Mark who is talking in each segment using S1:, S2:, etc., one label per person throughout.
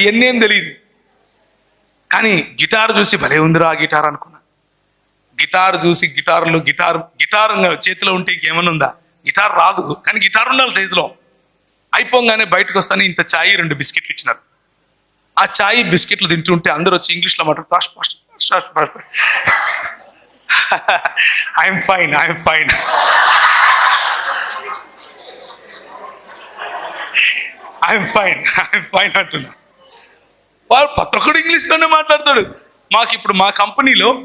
S1: ఇవన్నీ తెలియదు కానీ గిటార్ చూసి భలే ఉందిరా ఆ గిటార్ అనుకున్నా. గిటార్ చూసి గిటార్లు గిటార్ గిటార్ చేతిలో ఉంటే ఇంకేమైనా ఉందా? గిటార్ రాదు. కానీ గిటార్ ఉండాలి చేతిలో. అయిపోగానే బయటకు వస్తాను ఇంత ఛాయ్ రెండు బిస్కెట్లు ఇచ్చినారు. ఆ ఛాయ్ బిస్కెట్లు తింటుంటే అందరూ వచ్చి ఇంగ్లీష్లో మాట్లాడు I'm fine I'm fine I'm fine I'm fine అంటున్నా. వాడు ప్రతి ఒక్కడు ఇంగ్లీష్లోనే మాట్లాడతాడు. మాకు ఇప్పుడు మా కంపెనీలో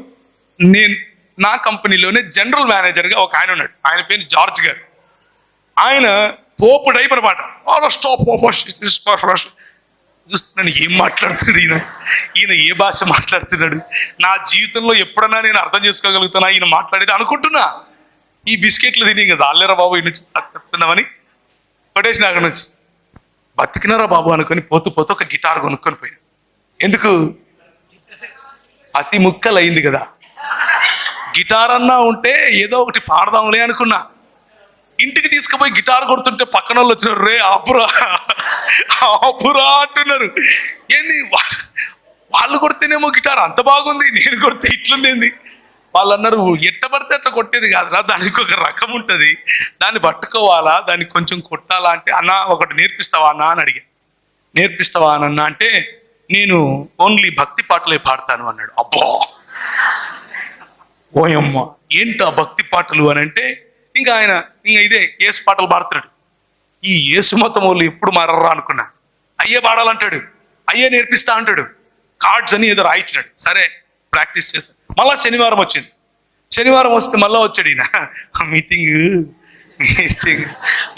S1: నేను నా కంపెనీలోనే జనరల్ మేనేజర్గా ఒక ఆయన ఉన్నాడు. ఆయన పేరు జార్జ్ గారు. ఆయన పోపు డైప్ అనమాట చూస్తున్నాను ఏం మాట్లాడుతున్నాడు ఈయన? ఈయన ఏ భాష మాట్లాడుతున్నాడు? నా జీవితంలో ఎప్పుడన్నా నేను అర్థం చేసుకోగలుగుతానా? ఈయన మాట్లాడేది అనుకుంటున్నా. ఈ బిస్కెట్లు తిని ఇంకా జాలేరా బాబు ఈ నుంచి తప్పుతున్నామని పడేసిన అక్కడ నుంచి. బతికినారా బాబు అనుకొని పోతూ పోతూ ఒక గిటార్ కొనుక్కొని పోయాను. ఎందుకు? అతి ముక్కలు అయింది కదా. గిటార్ అన్నా ఉంటే ఏదో ఒకటి పాడదాంలే అనుకున్నా. ఇంటికి తీసుకుపోయి గిటార్ కొడుతుంటే పక్కన వాళ్ళు వచ్చినారు రే ఆపురా ఆపురా అంటున్నారు. ఏంది వాళ్ళు కొడితేనేమో గిటార్ అంత బాగుంది నేను కొడితే ఇట్లుంది ఏంది? వాళ్ళు అన్నారు ఎట్ట పడితే అట్లా కొట్టేది కాదురా దానికి ఒక రకం ఉంటుంది. దాన్ని పట్టుకోవాలా దాన్ని కొంచెం కొట్టాలా అంటే అన్న ఒకటి నేర్పిస్తావా అన్న? అని అడిగా. నేర్పిస్తావా అని అన్న అంటే నేను ఓన్లీ భక్తి పాటలే పాడతాను అన్నాడు. అబ్బా! ఓయమ్మ ఏంటి ఆ భక్తి పాటలు అని అంటే ఇంకా ఆయన ఇంకా ఇదే ఏసు పాటలు పాడుతున్నాడు. ఈ ఏసు మొత్తం వాళ్ళు ఎప్పుడు మారరా అనుకున్నా. అయ్యే పాడాలంటాడు. అయ్యే నేర్పిస్తా అంటాడు. కార్డ్స్ అని ఏదో రాయించినాడు సరే ప్రాక్టీస్ చేస్తా. మళ్ళా శనివారం వచ్చింది. శనివారం వస్తే మళ్ళా వచ్చాడు ఈయన. Meeting meeting.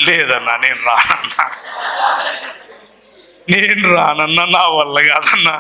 S1: లేదన్నా నేను రానన్నా. నేను రానన్నా నా వల్ల కాదన్నా.